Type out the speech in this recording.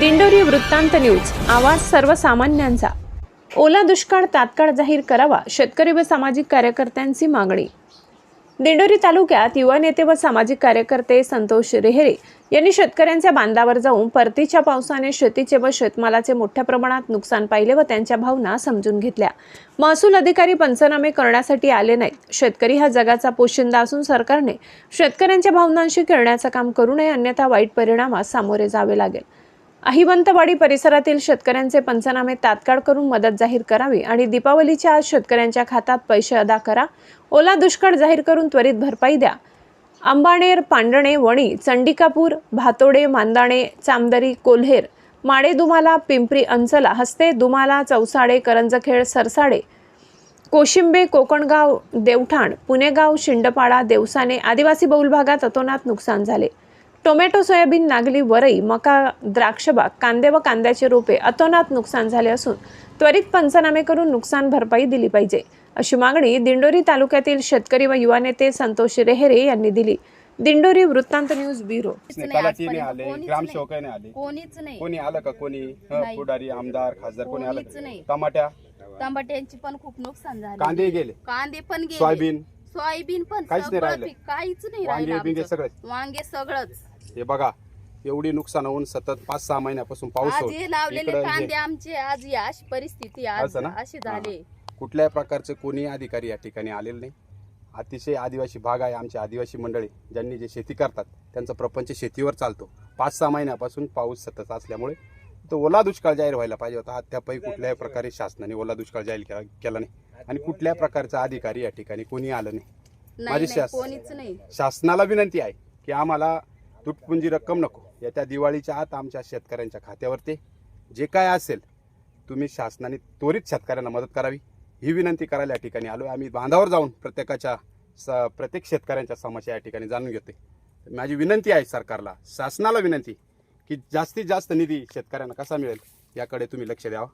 दिंडोरी वृत्तांत न्यूज. आवाज सर्वसामान्यांचा. ओला दुष्काळ तात्काळ जाहीर करावा शेतकरी व सामाजिक कार्यकर्त्यांची मागणी. दिंडोरी तालुक्यात युवा नेते व सामाजिक कार्यकर्ते संतोष रेहरे यांनी शेतकऱ्यांच्या बांधावर जाऊन परतीच्या पावसाने शेतीचे व शेतमालाचे मोठ्या प्रमाणात नुकसान पाहिले व त्यांच्या भावना समजून घेतल्या. महसूल अधिकारी पंचनामे करण्यासाठी आले नाहीत. शेतकरी हा जगाचा पोशिंदा असून सरकारने शेतकऱ्यांच्या भावनांशी खेळण्याचं काम करू नये अन्यथा वाईट परिणामास सामोरे जावे लागेल. अहिवंतवाडी परिसरातील शेतकऱ्यांचे पंचनामे तात्काळ करून मदत जाहीर करावी आणि दीपावलीच्या आज शेतकऱ्यांच्या खात्यात पैसे अदा करा. ओला दुष्काळ जाहीर करून त्वरित भरपाई द्या. अंबाणेर पांडणे वणी चंडिकापूर भातोडे मांदाणे चांदरी कोल्हेर माडे दुमाला पिंपरी अंचला हस्ते दुमाला चौसाडे करंजखेड सरसाडे कोशिंबे कोकणगाव देवठाण पुणेगाव शिंडपाडा देवसाने आदिवासी बहुल भागात अतोनात नुकसान झाले. टोमॅटो सोयाबीन नागली वरई मका द्राक्षबाग कांदे व कांद्याचे रोपे अतोनात नुकसान झाले असून त्वरित पंचनामे करून नुकसान भरपाई दिली पाहिजे अशी मागणी दिंडोरी तालुक्यातील शेतकरी व युवा नेते संतोष रेहेरे यांनी दिली. दिंडोरी वृत्तांत न्यूज ब्युरो. नाही, आले कोणीच ग्रामसेवक नाही. आले. कोणीच नाही. कोणी आलं का कोणी? ह, नाही. पुढारी आमदार खासदार कोणी आलं कोणीच का? नाही. टमाट्या? टमाट्यांची पण खूप नुकसान झाले. कांदे गेले. कांदे पण गेले. सोयाबीन? सोयाबीन पण काहीच नाही सगळं राहिलं. पीक काहीच नाही वांगे राहिलं आमचं. वांगे सगळंच. हे बघा एवढी नुकसान होऊन सतत पाच सहा महिन्यापासून पाऊस आज होऊन हे लावलेले इकडं हे- कांदे आमचे आज ही अशी परिस्थिती आज असं ना? अशी झाली. कुठल्याही प्रकारचे कोणी अधिकारी या ठिकाणी आलेले नाही. अतिशय आदिवासी भाग आहे आमचे आदिवासी मंडळी ज्यांनी जे शेती करतात त्यांचा प्रपंच शेतीवर चालतो. पाच सहा महिन्यापासून पाऊस सतत असल्यामुळे तो ओला दुष्काळ जाहीर व्हायला पाहिजे होता. अद्यापही कुठल्याही प्रकारे शासनाने ओला दुष्काळ जाहीर केला केला नाही. आणि कुठल्या प्रकारचा अधिकारी या ठिकाणी कोणी आलं नाही. नाही माझी नाही, शास- कोणीच नाही. शासनाला विनंती आहे की आम्हाला तुटपुंजी रक्कम नको. येत्या दिवाळीच्या आत आमच्या शेतकऱ्यांच्या खात्यावरती जे काय असेल तुम्ही शासनाने त्वरित शेतकऱ्यांना मदत करावी. ही विनंती करायला या ठिकाणी आलो आम्ही बांधावर जाऊन प्रत्येकाच्या स प्रत्येक शेतकऱ्यांच्या समस्या या ठिकाणी जाणून घेते माझी विनंती आहे सरकारला शासनाला विनंती की जास्तीत जास्त निधी शेतकऱ्यांना कसा मिळेल याकडे तुम्ही लक्ष द्यावं.